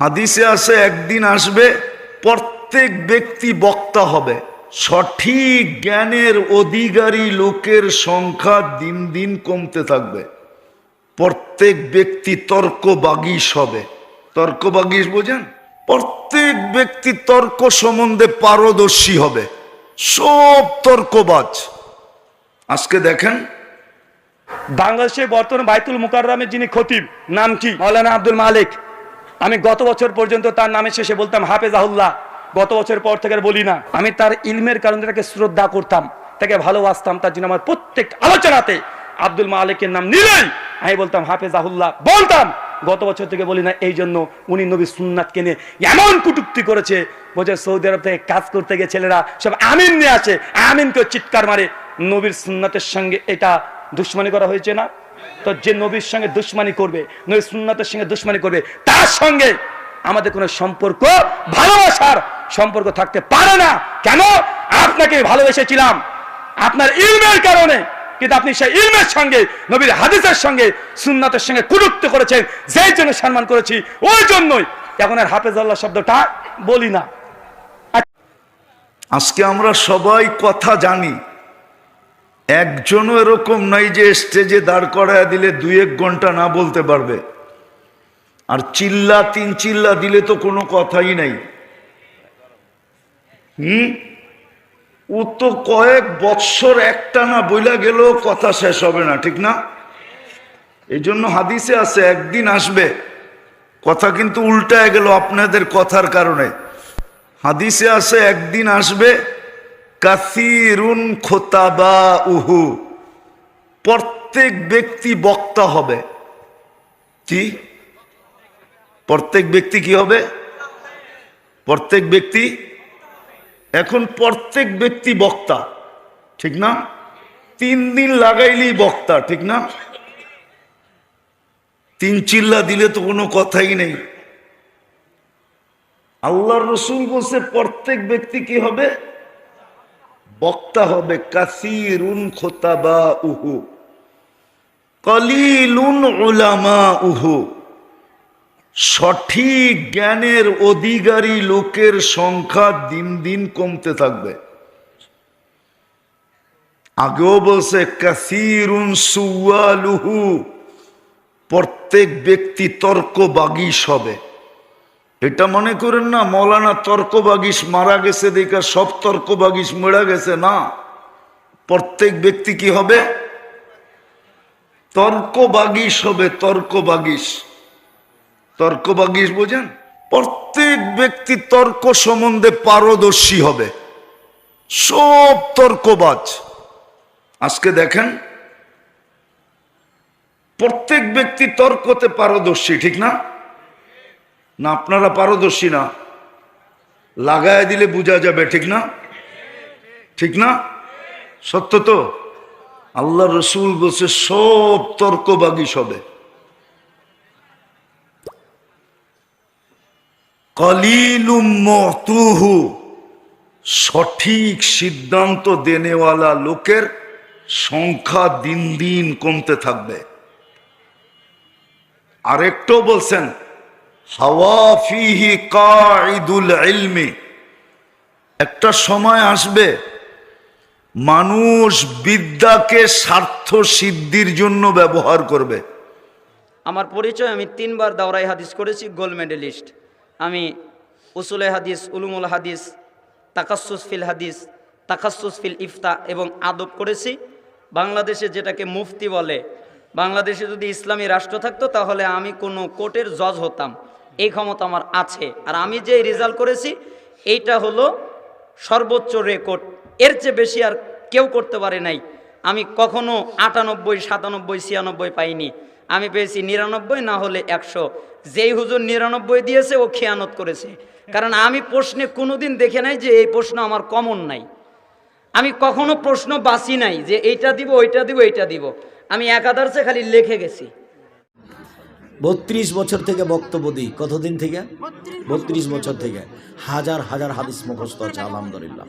হাদিসে আছে একদিন আসবে প্রত্যেক ব্যক্তি বক্তা হবে। সঠিক জ্ঞানের অধিকারী লোকের সংখ্যা দিন দিন কমতে থাকবে। প্রত্যেক ব্যক্তি তর্ক বাগিস হবে। তর্ক বাগিস বোঝেন? প্রত্যেক ব্যক্তি তর্ক সম্বন্ধে পারদর্শী হবে। সব তর্কবাজ। আজকে দেখেন বাংলাদেশে বর্তমানে বাইতুল মুকাররমের যিনি খতিব নাম কি? মৌলানা আব্দুল মালিক। আমি গত বছর পর্যন্ত তার নামে শেষে বলতাম হাফেজ আহুল্লাহ গত বছর পর থেকে বলি না। আমি তার ইলমের কারণে তাকে শ্রদ্ধা করতাম, তাকে ভালোবাসতাম, তার জন্য আমার প্রত্যেক আলোচনাতে আব্দুল মা মালিকের নাম নিলেই আমি বলতাম হাফেজ আহুল্লাহ বলতাম। গত বছর থেকে বলি না, এই জন্য উনি নবী সুন্নাতকে কেনে এমন কুটুক্তি করেছে, বোঝে সৌদি আরব থেকে কাজ করতে গিয়ে ছেলেরা সব আমিন নিয়ে আসে, আমিনকে চিৎকার মারে। নবীর সুন্নাতের সঙ্গে এটা দুশ্মনী করা হয়েছে না? তো যে নবীর সঙ্গে দুশ্মনী করবে, নবীর সুন্নাতের সঙ্গে দুশ্মনী করবে, তার সঙ্গে আমাদের কোনো সম্পর্ক, ভালোবাসার সম্পর্ক থাকতে পারে না। কেন? আপনাকে ভালোবেসেছিলাম। আপনার ইলমের কারণে। কিন্তু আপনি সেই ইলমের সঙ্গে, নবীর হাদিসের সঙ্গে, সুন্নাতের সঙ্গে কুরুত্ব করেছেন। যেই জন্য সম্মান করেছি, ওই জন্যই। এখন আর হাফেজ আল্লাহ শব্দটা বলি না। আজকে আমরা সবাই কথা জানি। একজনও এরকম নাই যে স্টেজে দাঁড় করায় দিলে দুই এক ঘণ্টা না বলতে পারবে। আর চিল্লা, তিন চিল্লা দিলে তো কোনো কথাই নাই। হুম? ও তো কয়েক বৎসর একটা না বইলা গেলেও কথা শেষ হবে না, ঠিক না? এই জন্য হাদিসে আছে, একদিন আসবে। কথা কিন্তু উল্টায় গেল আপনাদের কথার কারণে। হাদিসে আছে, একদিন আসবে কাসিরুন খোতাবা উহু প্রত্যেক ব্যক্তি বক্তা হবে। কি? প্রত্যেক ব্যক্তি কি হবে? প্রত্যেক ব্যক্তি? এখন প্রত্যেক ব্যক্তি বক্তা। ঠিক না? তিন দিন লাগাইলেই বক্তা, ঠিক না? তিন চিল্লা দিলে তো কোনো কথাই নেই। আল্লাহর রসুল বলছে, প্রত্যেক ব্যক্তি কি হবে? বক্তা হবে কাসিরুন খোতাবা উহু কলিলুন উলামা উহু সঠিক জ্ঞানের অধিকারী লোকের সংখ্যা দিন দিন কমতে থাকবে। আগেও বলছে, কাসিরুন সুয়ালুহু প্রত্যেক ব্যক্তি তর্ক বাগিস হবে এটা মনে করেন না, মৌলানা তর্ক বাগিস মারা গেছে দেখা সব তর্ক বাগিস মেরা গেছে না। প্রত্যেক ব্যক্তি কি হবে? তর্ক বাগিস হবে তর্ক বাগিস তর্ক বাগিস বোঝেন? প্রত্যেক ব্যক্তি তর্ক সম্বন্ধে পারদর্শী হবে। সব তর্কবাজ। আজকে দেখেন, প্রত্যেক ব্যক্তি তর্কতে পারদর্শী, ঠিক না? না আপনারা পারদর্শী না। লাগায় দিলে বোঝা যাবে, ঠিক না? ঠিক না? সত্য তো? আল্লাহ রসুল বলছে, সব তর্কবাগী সবে। সঠিক সিদ্ধান্ত দেনেওয়ালা লোকের সংখ্যা দিন দিন কমতে থাকবে। আরেকটো বলছেন হাওয়া ফিহি কাইদুল ইলমি। একটা সময় আসবে, মানুষ বিদ্যাকে স্বার্থ সিদ্ধির জন্য ব্যবহার করবে। আমার পরিচয় আমি তিনবার দাওরাই হাদিস করেছি, গোল্ড মেডেলিস্ট। আমি উসুলে হাদিস, উলুমুল হাদিস তাকাসুস ফিল হাদিস তাকাসুস ফিল ইফতা এবং আদব করেছি। বাংলাদেশে যেটাকে মুফতি বলে, বাংলাদেশে যদি ইসলামী রাষ্ট্র থাকতো, তাহলে আমি কোনো কোর্টের জজ হতাম। এই ক্ষমতা আমার আছে। আর আমি যে রেজাল্ট করেছি, এইটা হলো সর্বোচ্চ রেকর্ড এর চেয়ে বেশি আর কেউ করতে পারে নাই। আমি কখনো আটানব্বই, সাতানব্বই, ছিয়ানব্বই পাইনি। আমি পেয়েছি নিরানব্বই, না হলে একশো। যেই হুজুর নিরানব্বই দিয়েছে, ও খেয়ানত করেছে। কারণ আমি প্রশ্নে কোনোদিন দেখে নাই যে এই প্রশ্ন আমার কমন নাই। আমি কখনো প্রশ্ন বাসি নাই যে এইটা দিব, ওইটা দিব, এইটা দিব। আমি একাদারসে খালি লিখে গেছি। বত্রিশ বছর থেকে বক্তব্য দিই। কতদিন থেকে? বত্রিশ বছর থেকে। হাজার হাজার হাদিস মুখস্থ আছে, আলহামদুলিল্লাহ।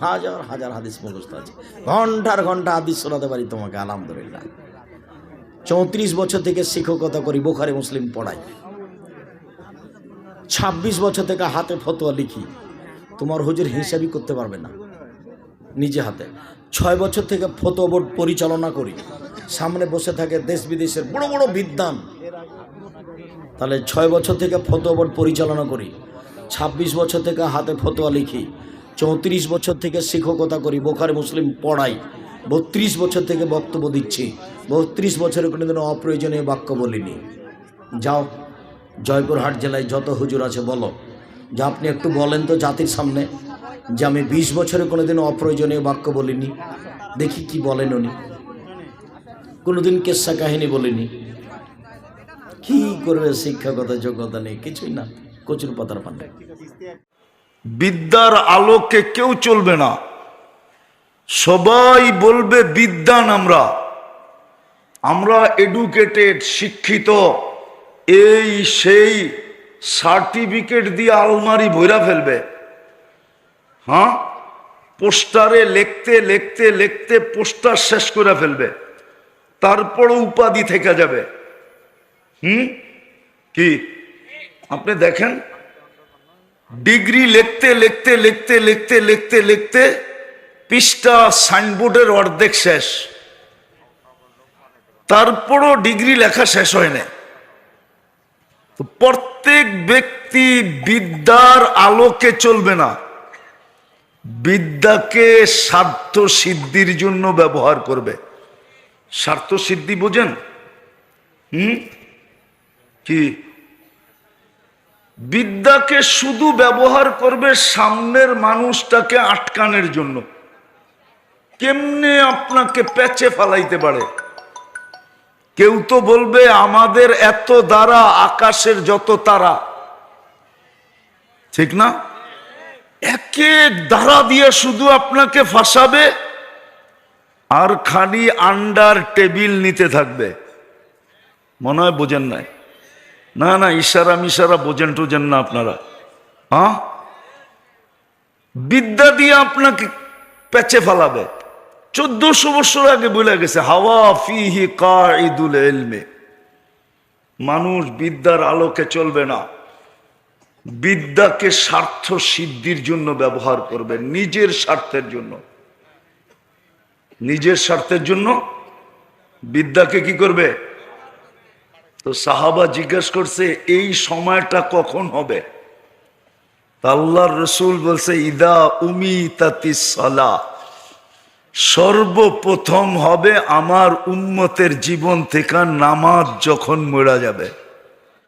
হাজার হাজার হাদিস মুখস্থ আছে। ঘণ্টার ঘণ্টা হাদিস শোনাতে পারি তোমাকে, আলহামদুলিল্লাহ। চৌত্রিশ বছর থেকে শিক্ষকতা করি, বোখারে, মুসলিম পড়াই। ছাব্বিশ বছর থেকে হাতে ফতোয়া লিখি। তোমার হুজুর হিসাবই করতে পারবে না, নিজে হাতে। ছয় বছর থেকে ফতোয়া বোর্ড পরিচালনা করি। সামনে বসে থাকে দেশ বিদেশের বড় বড় বিদ্বান। তাহলে ছয় বছর থেকে ফতোয়া বোর্ড পরিচালনা করি, ছাব্বিশ বছর থেকে হাতে ফতোয়া লিখি, চৌত্রিশ বছর থেকে শিক্ষকতা করি, বোখারি মুসলিম পড়াই, বত্রিশ বছর থেকে বক্তব্য দিচ্ছি, বত্রিশ বছরে কোনোদিনও অপ্রয়োজনীয় বাক্য বলিনি। যাও, জয়পুরহাট জেলায় যত হুজুর আছে বলো, যে আপনি একটু বলেন তো জাতির সামনে, যে আমি বিশ বছরে কোনোদিনও অপ্রয়োজনীয় বাক্য বলিনি, দেখি কি বলেন উনি। কোনোদিন কেসা কাহিনী বলিনি। কি করবে শিক্ষাগত যোগ্যতা নেই, কিছুই না। কচুর পাতার পান্ডে বিদ্যার আলোকে কেউ চলবে না। সবাই বলবে, বিদ্যান আমরা। আমরা এডুকেটেড শিক্ষিত। এই সেই সার্টিফিকেট দিয়ে আলমারি ভৈরা ফেলবে। হ্যাঁ? পোস্টারে লিখতে লিখতে লিখতে পোস্টার শেষ করে ফেলবে। তারপরও উপাধি থেকে যাবে। হুম? কি? আপনি দেখেন, ডিগ্রি লিখতে লিখতে লিখতে লিখতে লিখতে লিখতে পৃষ্ঠা সাইনবোর্ডের অর্ধেক শেষ। তারপরও ডিগ্রি লেখা শেষ হয় না তো প্রত্যেক ব্যক্তি বিদ্যার আলোকে চলবে না। বিদ্যাকে স্বার্থ সিদ্ধির জন্য ব্যবহার করবে। স্বার্থ সিদ্ধি বোঝেন? হুম? কি? বিদ্যাকে শুধু ব্যবহার করবে সামনের মানুষটাকে আটকানোর জন্য। কেমনে আপনাকে প্যাচে ফালাইতে পারে? কেউ তো বলবে, আমাদের এত দ্বারা আকাশের যত তারা। ঠিক না? এক দ্বারা দিয়ে শুধু আপনাকে ফাঁসাবে? আর খালি আন্ডার টেবিল নিতে থাকবে। মনে হয় বোঝেন নাই? না না, ইশারা মিশারা বোঝেন টোঝেন না আপনারা। হ্যাঁ? বিদ্যা দিয়ে আপনাকে পেঁচে ফেলাবে। চোদ্দশো বছর আগে বলে গেছে, হাওয়া ফিহি কাঈদুল এলমে মানুষ বিদ্যার আলোকে চলবে না। বিদ্যাকে স্বার্থ সিদ্ধির জন্য ব্যবহার করবে, নিজের স্বার্থের জন্য। নিজের স্বার্থের জন্য বিদ্যাকে কি করবে? তো সাহাবা জিজ্ঞাসা করছে, এই সময়টা কখন হবে? তা আল্লাহর রসুল বলছে, ইদা উমি সালা। সর্বপ্রথম হবে আমার উম্মতের জীবন থেকে নামাজ যখন মরা যাবে।